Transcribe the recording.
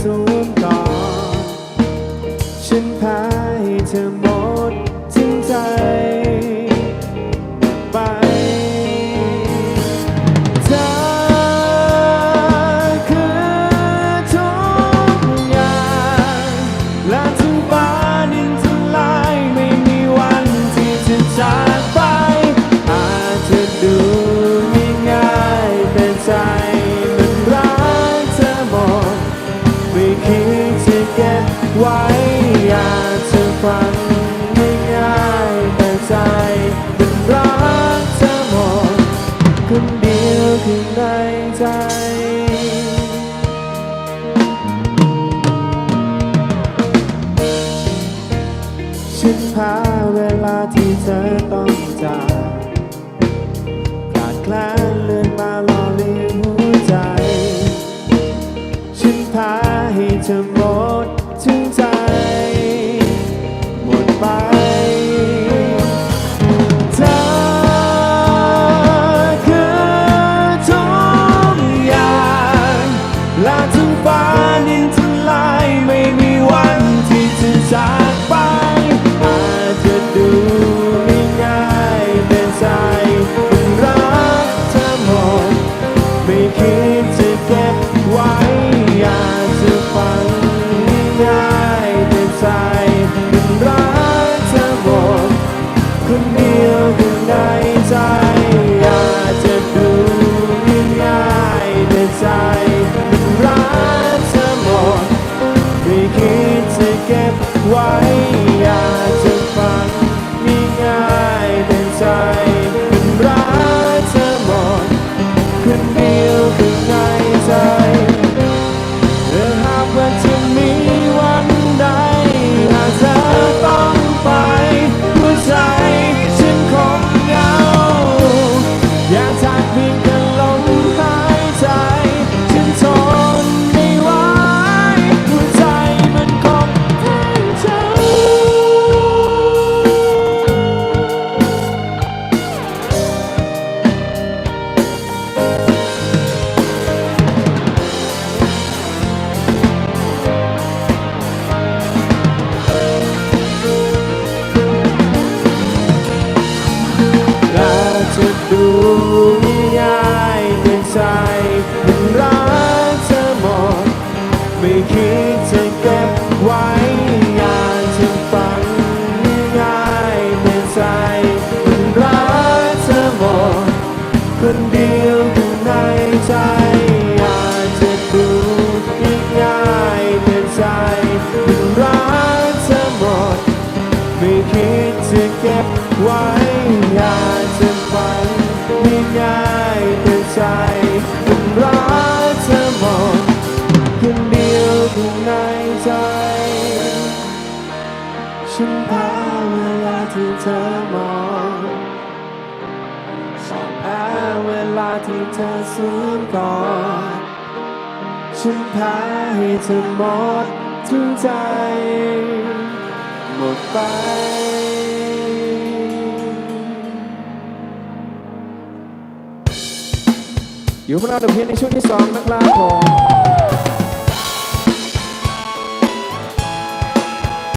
สวมกอดฉันแพาให้เธอหมดทิ้งใจ ในใจ ฉันพาเวลาที่เธอต้องจากขาดแคลนเลื่อนมาหลอเลียงหัวใจ ฉันพาให้เธอ คิดจะเก็บไว้อยากจะฟันไม่ง่ายแต่ใจมนรักเธอหมดคนเดียวข้างในใจฉันพาเวลาที่เธอมองสอนแพ้เวลาที่เธอสูมก่อนฉันแพ้ให้เธอหมดทุกใจ หมดไป อยู่ข้างหน้าเดอะพิในช่วงที่สองนะครับผม